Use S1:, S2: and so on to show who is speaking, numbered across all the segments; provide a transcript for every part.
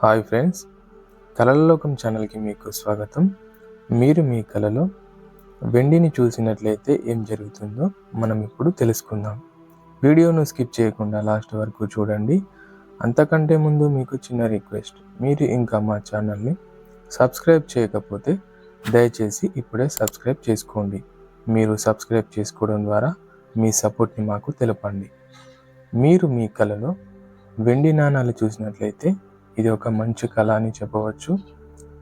S1: Hi friends కళలలోకం ఛానల్కి మీకు స్వాగతం. మీరు మీ కళలో వెండిని చూసినట్లయితే ఏం జరుగుతుందో మనం ఇప్పుడు తెలుసుకుందాం. వీడియోను స్కిప్ చేయకుండా లాస్ట్ వరకు చూడండి. అంతకంటే ముందు మీకు చిన్న రిక్వెస్ట్ మీరు ఇంకా మా ఛానల్ని సబ్స్క్రైబ్ చేయకపోతే దయచేసి ఇప్పుడే సబ్స్క్రైబ్ చేసుకోండి. మీరు సబ్స్క్రైబ్ చేసుకోవడం ద్వారా మీ సపోర్ట్ని మాకు తెలపండి. మీరు మీ కళలో వెండి నాణాలు చూసినట్లయితే ఇది ఒక మంచి కళ అని చెప్పవచ్చు.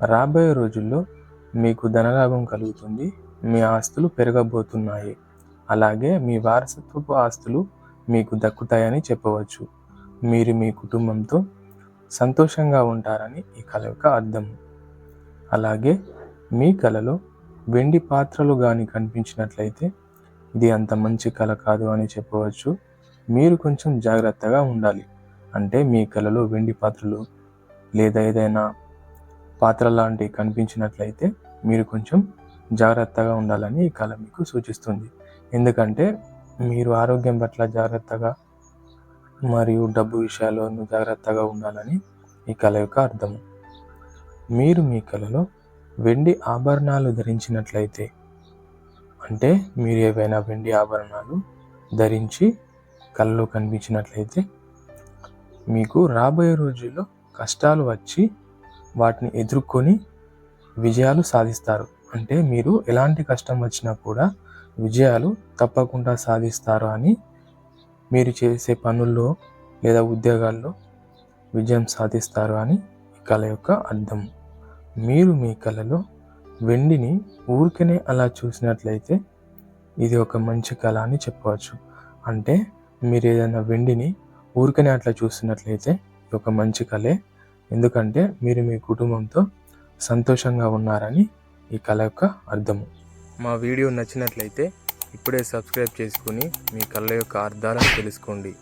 S1: రాబోయే రోజుల్లో మీకు ధనలాభం కలుగుతుంది. మీ ఆస్తులు పెరగబోతున్నాయి. అలాగే మీ వారసత్వపు ఆస్తులు మీకు దక్కుతాయని చెప్పవచ్చు. మీరు మీ కుటుంబంతో సంతోషంగా ఉంటారని ఈ కళ యొక్క అర్థం. అలాగే మీ కళలో వెండి పాత్రలు కానీ కనిపించినట్లయితే ఇది అంత మంచి కళ కాదు అని చెప్పవచ్చు. మీరు కొంచెం జాగ్రత్తగా ఉండాలి. అంటే మీ కళలో వెండి పాత్రలు లేదా ఏదైనా పాత్ర లాంటివి కనిపించినట్లయితే మీరు కొంచెం జాగ్రత్తగా ఉండాలని ఈ కళ మీకు సూచిస్తుంది. ఎందుకంటే మీరు ఆరోగ్యం పట్ల జాగ్రత్తగా మరియు డబ్బు విషయాల్లోనూ జాగ్రత్తగా ఉండాలని ఈ కళ యొక్క అర్థం. మీరు మీ కళలో వెండి ఆభరణాలు ధరించినట్లయితే అంటే మీరు ఏవైనా వెండి ఆభరణాలు ధరించి కళ్ళలో కనిపించినట్లయితే మీకు రాబోయే రోజుల్లో కష్టాలు వచ్చి వాటిని ఎదుర్కొని విజయాలు సాధిస్తారు. అంటే మీరు ఎలాంటి కష్టం వచ్చినా కూడా విజయాలు తప్పకుండా సాధిస్తారు అని మీరు చేసే పనుల్లో లేదా ఉద్యోగాల్లో విజయం సాధిస్తారు అని ఈ కళ యొక్క అర్థం. మీరు మీ కళలో వెండిని ఊరికనే అలా చూసినట్లయితే ఇది ఒక మంచి కళ అని చెప్పవచ్చు. అంటే మీరు ఏదైనా వెండిని ఊరికనే అట్లా చూసినట్లయితే ఒక మంచి కళే ఎందుకంటే మీరు మీ కుటుంబంతో సంతోషంగా ఉన్నారని ఈ కళ యొక్క అర్థము. మా వీడియో నచ్చినట్లయితే ఇప్పుడే సబ్స్క్రైబ్ చేసుకుని మీ కళ యొక్క అర్థాలను తెలుసుకోండి.